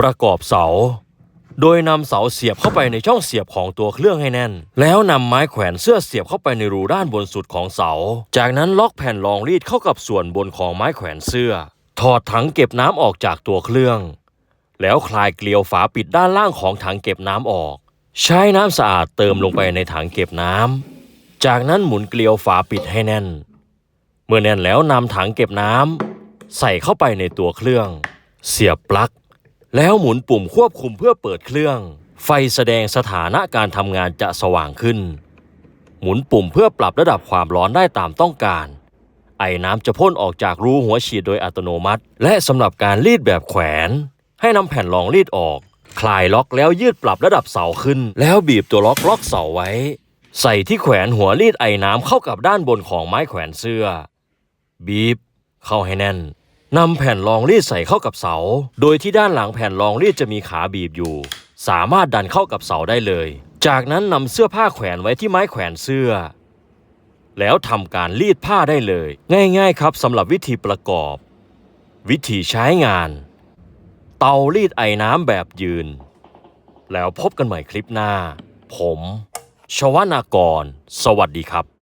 ประกอบเสา โดยนำเสาเสียบเข้าไปในช่องเสียบของตัวเครื่องให้แน่น แล้วนำไม้แขวนเสื้อเสียบเข้าไปในรูด้านบนสุดของเสา จากนั้นล็อกแผ่นรองรีดเข้ากับส่วนบนของไม้แขวนเสื้อ ถอดถังเก็บน้ำออกจากตัวเครื่อง แล้วคลายเกลียวฝาปิดด้านล่างของถังเก็บน้ำออก ใช้น้ำสะอาดเติมลงไปในถังเก็บน้ำ จากนั้นหมุนเกลียวฝาปิดให้แน่น เมื่อแน่นแล้วนำถังเก็บน้ำใส่เข้าไปในตัวเครื่อง เสียบปลั๊ก แล้วหมุนปุ่มควบคุมเพื่อเปิดเครื่อง ไฟแสดงสถานะการทำงานจะสว่างขึ้น หมุนปุ่มเพื่อปรับระดับความร้อนได้ตามต้องการ ไอ้น้ำจะพ่นออกจากรูหัวฉีดโดยอัตโนมัติ และสำหรับการรีดแบบแขวน ให้นำแผ่นรองรีดออก คลายล็อกแล้วยืดปรับระดับเสาขึ้น แล้วบีบตัวล็อกล็อกเสาไว้ ใส่ที่แขวนหัวรีดไอ้น้ำเข้ากับด้านบนของไม้แขวนเสื้อ บีบเข้าให้แน่น นำแผ่นรองรีดใส่เข้ากับเสา โดยที่ด้านหลังแผ่นรองรีดจะมีขาบีบอยู่ สามารถดันเข้ากับเสาได้เลย จากนั้นนำเสื้อผ้าแขวนไว้ที่ไม้แขวนเสื้อ แล้วทำการรีดผ้าได้เลย ง่าย ๆ ครับสำหรับวิธีประกอบ วิธีใช้งาน เตารีดไอ้น้ำแบบยืน แล้วพบกันใหม่คลิปหน้า ผม ชวนากร สวัสดีครับ